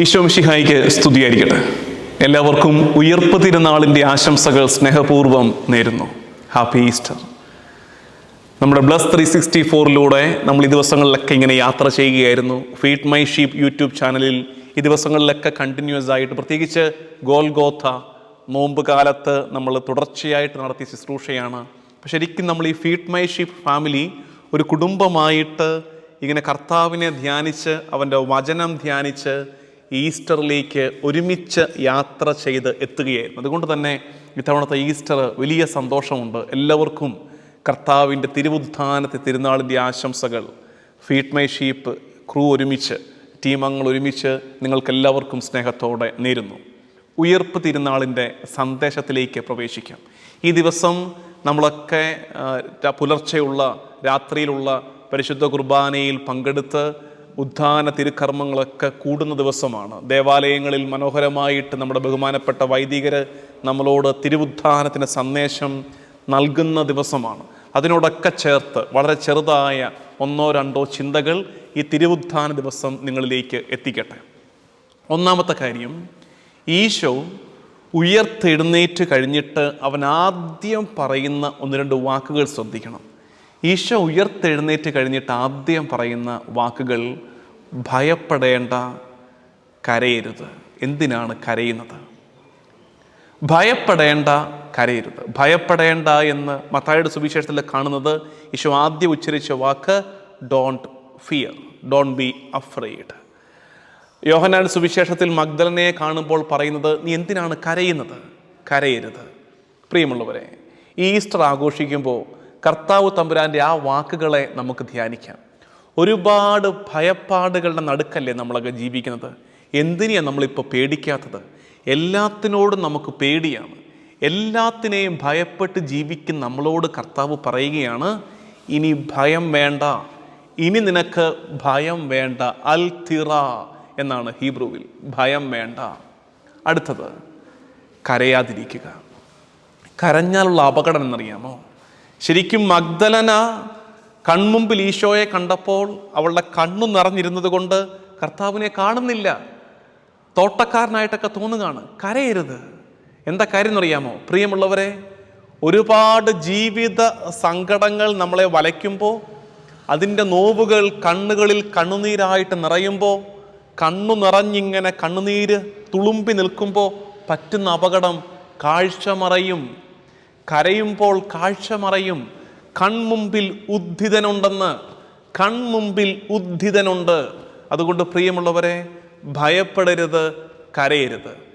ഈശോമിഷിഹായിക്ക് സ്തുതിയായിരിക്കട്ടെ എല്ലാവർക്കും ഉയർപ്പ് തിരുനാളിന്റെ ആശംസകൾ സ്നേഹപൂർവം നേരുന്നു. ഹാപ്പി ഈസ്റ്റർ നമ്മുടെ ബ്ലസ് ത്രീ സിക്സ്റ്റി ഫോറിലൂടെ നമ്മൾ ഈ ദിവസങ്ങളിലൊക്കെ ഇങ്ങനെ യാത്ര ചെയ്യുകയായിരുന്നു. ഫീഡ് മൈ ഷീപ്പ് യൂട്യൂബ് ചാനലിൽ ഈ ദിവസങ്ങളിലൊക്കെ കണ്ടിന്യൂസ് ആയിട്ട് പ്രത്യേകിച്ച് ഗോൽഗോഥ നോമ്പ് കാലത്ത് നമ്മൾ തുടർച്ചയായിട്ട് നടത്തിയ ശുശ്രൂഷയാണ്. ശരിക്കും നമ്മൾ ഈ ഫീഡ് മൈ ഷീപ്പ് ഫാമിലി ഒരു കുടുംബമായിട്ട് ഇങ്ങനെ കർത്താവിനെ ധ്യാനിച്ച് അവന്റെ വചനം ധ്യാനിച്ച് ഈസ്റ്ററിലേക്ക് ഒരുമിച്ച് യാത്ര ചെയ്ത് എത്തുകയായിരുന്നു. അതുകൊണ്ട് തന്നെ ഇത്തവണത്തെ ഈസ്റ്റർ വലിയ സന്തോഷമുണ്ട്. എല്ലാവർക്കും കർത്താവിന്റെ തിരുവുദ്ധാനത്തെ തിരുനാളിന്റെ ആശംസകൾ. ഫീഡ് മൈ ഷീപ്പ് ക്രൂ ഒരുമിച്ച് ടീമംഗങ്ങൾ ഒരുമിച്ച് നിങ്ങൾക്കെല്ലാവർക്കും സ്നേഹത്തോടെ നേരുന്നു. ഉയർപ്പ് തിരുനാളിന്റെ സന്ദേശത്തിലേക്ക് പ്രവേശിക്കാം. ഈ ദിവസം നമ്മളൊക്കെ പുലർച്ചെയുള്ള രാത്രിയിലുള്ള പരിശുദ്ധ കുർബാനയിൽ പങ്കെടുത്ത് ഉദ്ധാന തിരുക്കർമ്മങ്ങളൊക്കെ കൂടുന്ന ദിവസമാണ്. ദേവാലയങ്ങളിൽ മനോഹരമായിട്ട് നമ്മുടെ ബഹുമാനപ്പെട്ട വൈദികർ നമ്മളോട് തിരുവുദ്ധാനത്തിന്റെ സന്ദേശം നൽകുന്ന ദിവസമാണ്. അതിനോടൊക്കെ ചേർത്ത് വളരെ ചെറുതായ ഒന്നോ രണ്ടോ ചിന്തകൾ ഈ തിരുവുദ്ധാന ദിവസം നിങ്ങളിലേക്ക് എത്തിക്കട്ടെ. ഒന്നാമത്തെ കാര്യം ഈശോ ഉയർത്തെഴുന്നേറ്റ് കഴിഞ്ഞിട്ട് അവൻ ആദ്യം പറയുന്ന ഒന്ന് രണ്ട് വാക്കുകൾ ശ്രദ്ധിക്കണം. ഈശോ ഉയർത്തെഴുന്നേറ്റ് കഴിഞ്ഞിട്ട് ആദ്യം പറയുന്ന വാക്കുകൾ ഭയപ്പെടേണ്ട കരയരുത്. എന്തിനാണ് കരയുന്നത്? ഭയപ്പെടേണ്ട കരയരുത്. ഭയപ്പെടേണ്ട എന്ന് മത്തായുടെ സുവിശേഷത്തിൽ കാണുന്നത് ഈശോ ആദ്യം ഉച്ചരിച്ച വാക്ക് don't fear don't be afraid Yohannan സുവിശേഷത്തിൽ മഗ്ദലനെ കാണുമ്പോൾ പറയുന്നത് നീ എന്തിനാണ് കരയുന്നത്? കരയരുത്. പ്രിയമുള്ളവരെ ഈസ്റ്റർ ആഘോഷിക്കുമ്പോൾ കർത്താവ് തമ്പുരാന്റെ ആ വാക്കുകളെ നമുക്ക് ധ്യാനിക്കാം. ഒരുപാട് ഭയപ്പാടുകളുടെ നടുക്കല്ലേ നമ്മളൊക്കെ ജീവിക്കുന്നത്? എന്തിനെയാണ് നമ്മളിപ്പോൾ പേടിക്കാത്തത്? എല്ലാത്തിനോടും നമുക്ക് പേടിയാണ്. എല്ലാത്തിനെയും ഭയപ്പെട്ട് ജീവിക്കുന്ന നമ്മളോട് കർത്താവ് പറയുകയാണ് ഇനി ഭയം വേണ്ട. ഇനി നിനക്ക് ഭയം വേണ്ട. അൽ തിറ എന്നാണ് ഹീബ്രുവിൽ. ഭയം വേണ്ട. അടുത്തത് കരയാതിരിക്കുക. കരഞ്ഞാലുള്ള അപകടം എന്നറിയാമോ? ശരിക്കും മഗ്ദലന കൺമുമ്പിൽ ഈശോയെ കണ്ടപ്പോൾ അവളുടെ കണ്ണു നിറഞ്ഞിരുന്നത് കൊണ്ട് കർത്താവിനെ കാണുന്നില്ല. തോട്ടക്കാരനായിട്ടൊക്കെ തോന്നുകയാണ്. കരയരുത്. എന്താ കാര്യം എന്നറിയാമോ? പ്രിയമുള്ളവരെ ഒരുപാട് ജീവിത സങ്കടങ്ങൾ നമ്മളെ വലയ്ക്കുമ്പോൾ അതിന്റെ നോവുകൾ കണ്ണുകളിൽ കണ്ണുനീരായിട്ട് നിറയുമ്പോൾ കണ്ണു നിറഞ്ഞിങ്ങനെ കണ്ണുനീര് തുളുമ്പി നിൽക്കുമ്പോൾ പറ്റുന്ന അപകടം കാഴ്ച മറയും കരയുമ്പോൾ കാഴ്ച മറയും. കൺമുമ്പിൽ ഉദ്ധിതനുണ്ടെന്ന്. കൺമുമ്പിൽ ഉദ്ധിതനുണ്ട്. അതുകൊണ്ട് പ്രിയമുള്ളവരെ ഭയപ്പെടരുത് കരയരുത്.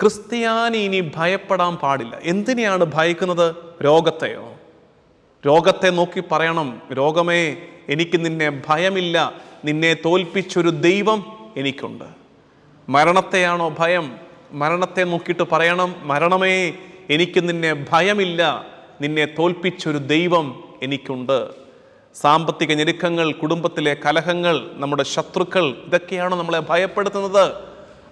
ക്രിസ്ത്യാനി ഇനി ഭയപ്പെടാൻ പാടില്ല. എന്തിനെയാണ് ഭയക്കുന്നത്? രോഗത്തെയോ? രോഗത്തെ നോക്കി പറയണം. രോഗമേ എനിക്ക് നിന്നെ ഭയമില്ല. നിന്നെ തോൽപ്പിച്ചൊരു ദൈവം എനിക്കുണ്ട്. മരണത്തെയാണോ ഭയം? മരണത്തെ നോക്കിയിട്ട് പറയണം. മരണമേ എനിക്ക് നിന്നെ ഭയമില്ല നിന്നെ തോൽപ്പിച്ചൊരു ദൈവം എനിക്കുണ്ട്. സാമ്പത്തിക ഞെരുക്കങ്ങൾ കുടുംബത്തിലെ കലഹങ്ങൾ നമ്മുടെ ശത്രുക്കൾ ഇതൊക്കെയാണ് നമ്മളെ ഭയപ്പെടുത്തുന്നത്.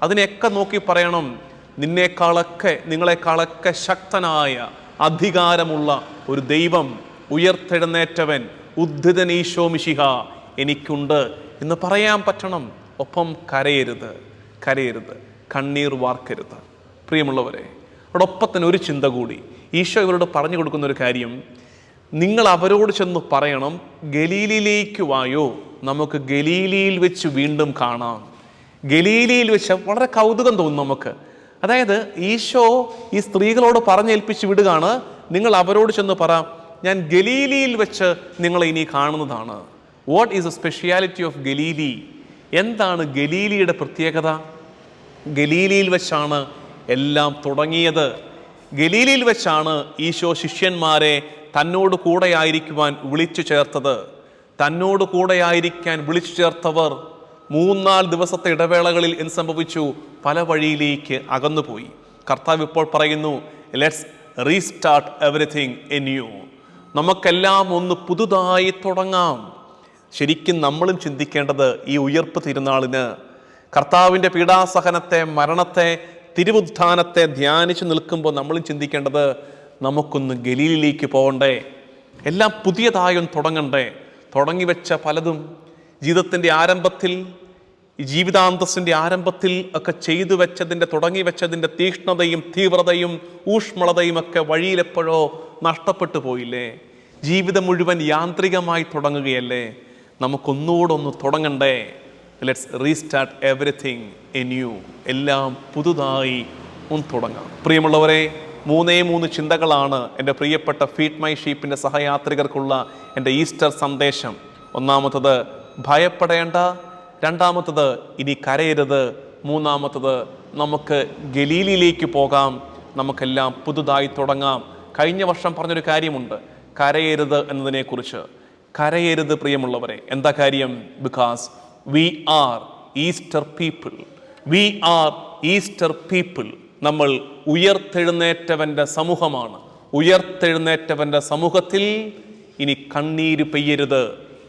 അതിനെയൊക്കെ നോക്കി പറയണം. നിന്നേക്കാളൊക്കെ നിങ്ങളെക്കാളൊക്കെ ശക്തനായ അധികാരമുള്ള ഒരു ദൈവം ഉയർത്തെഴുന്നേറ്റവൻ ഉദ്ധിതൻ എനിക്കുണ്ട് എന്ന് പറയാൻ പറ്റണം. ഒപ്പം കരയരുത് കരയരുത് കണ്ണീർ വാർക്കരുത്. പ്രിയമുള്ളവരെ അതോടൊപ്പത്തിന് ഒരു ചിന്ത കൂടി. ഈശോ ഇവരോട് പറഞ്ഞു കൊടുക്കുന്ന ഒരു കാര്യം നിങ്ങൾ അവരോട് ചെന്ന് പറയണം ഗലീലിയിലേക്ക് വായോ. നമുക്ക് ഗലീലിയിൽ വെച്ച് വീണ്ടും കാണാം. ഗലീലിയിൽ വെച്ച് വളരെ കൗതുകം തോന്നും നമുക്ക്. അതായത് ഈശോ ഈ സ്ത്രീകളോട് പറഞ്ഞേൽപ്പിച്ച് വിടുകയാണ് നിങ്ങൾ അവരോട് ചെന്ന് പറ ഞാൻ ഗലീലിയിൽ വെച്ച് നിങ്ങളെ ഇനി കാണുന്നതാണ്. What is a speciality of Galilee? എന്താണ് ഗലീലിയുടെ പ്രത്യേകത? ഗലീലിയിൽ വെച്ചാണ് എല്ലാം തുടങ്ങിയത്. ഗലീലിയിൽ വെച്ചാണ് ഈശോ ശിഷ്യന്മാരെ തന്നോട് കൂടെയായിരിക്കുവാൻ വിളിച്ചു ചേർത്തത്. തന്നോട് കൂടെയായിരിക്കാൻ വിളിച്ചു ചേർത്തവർ മൂന്നാൽ ദിവസത്തെ ഇടവേളകളിൽ എന്ത് സംഭവിച്ചു? പല വഴിയിലേക്ക് അകന്നുപോയി. കർത്താവ് ഇപ്പോൾ പറയുന്നു let's restart everything anew നമുക്കെല്ലാം ഒന്ന് പുതുതായി തുടങ്ങാം. ശരിക്കും നമ്മളും ചിന്തിക്കേണ്ടത് ഈ ഉയർപ്പ് തിരുനാളിന്. കർത്താവിന്റെ പീഡാസഹനത്തെ മരണത്തെ തിരുവുത്ഥാനത്തെ ധ്യാനിച്ച് നിൽക്കുമ്പോൾ നമ്മൾ ചിന്തിക്കേണ്ടത് നമുക്കൊന്ന് ഗലീലിലേക്ക് പോകണ്ടേ? എല്ലാം പുതിയതായും തുടങ്ങണ്ടേ? തുടങ്ങി വെച്ച പലതും ജീവിതത്തിന്റെ ആരംഭത്തിൽ ജീവിതാന്തസ്സിന്റെ ആരംഭത്തിൽ ഒക്കെ ചെയ്തു വെച്ചതിന്റെ തുടങ്ങി വെച്ചതിന്റെ തീക്ഷ്ണതയും തീവ്രതയും ഊഷ്മളതയും ഒക്കെ വഴിയിലെപ്പോഴോ നഷ്ടപ്പെട്ടു പോയില്ലേ? ജീവിതം മുഴുവൻ യാന്ത്രികമായി തുടങ്ങുകയല്ലേ? നമുക്കൊന്നുകൂടെ ഒന്ന് തുടങ്ങണ്ടേ? Let's restart everything anew എല്ലാം പുതുതായി ഒന്ന് തുടങ്ങാം. പ്രിയമുള്ളവരെ മൂന്നേ മൂന്ന് ചിന്തകളാണ് എന്റെ പ്രിയപ്പെട്ട ഫീഡ് മൈ ഷീപ്പിന്റെ സഹയാത്രികർക്കുള്ള എന്റെ ഈസ്റ്റർ സന്ദേശം. ഒന്നാമത്തത് ഭയപ്പെടേണ്ട. രണ്ടാമത്തത് ഇനി കരയരുത്. മൂന്നാമത്തത് നമുക്ക് ഗലീലിയിലേക്ക് പോകാം. നമുക്കെല്ലാം പുതുതായി തുടങ്ങാം. കഴിഞ്ഞ വർഷം പറഞ്ഞൊരു കാര്യമുണ്ട്. കരയരുത് എന്നതിനെക്കുറിച്ച്. കരയരുത് പ്രിയമുള്ളവരെ. എന്താ കാര്യം? Because we are Easter people we are Easter people നമ്മൾ ഉയർത്തെഴുന്നേറ്റവന്റെ സമൂഹമാണ്. ഉയർത്തെഴുന്നേറ്റവന്റെ സമൂഹത്തിൽ ഇനി കണ്ണീര് പെയ്യരുത്.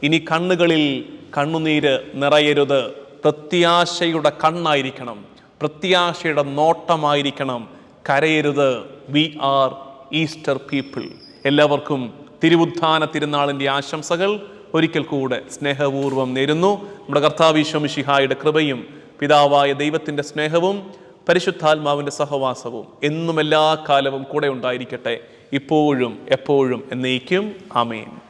ഇനി കണ്ണുകളിൽ കണ്ണുനീര് നിറയരുത്. പ്രത്യാശയുടെ കണ്ണായിരിക്കണം. പ്രത്യാശയുടെ നോട്ടമായിരിക്കണം. കരയരുത്. വി ആർ ഈസ്റ്റർ പീപ്പിൾ എല്ലാവർക്കും തിരുവുദ്ധാന തിരുനാളിന്റെ ആശംസകൾ. ഒരിക്കൽ കൂടെ സ്നേഹപൂർവം നേരുന്നു. നമ്മുടെ കർത്താവിശ്വമിഷിഹായുടെ കൃപയും പിതാവായ ദൈവത്തിന്റെ സ്നേഹവും പരിശുദ്ധാത്മാവിന്റെ സഹവാസവും എന്നും എല്ലാ കാലവും കൂടെ ഉണ്ടായിരിക്കട്ടെ. ഇപ്പോഴും എപ്പോഴും എന്നേക്കും. ആമേൻ.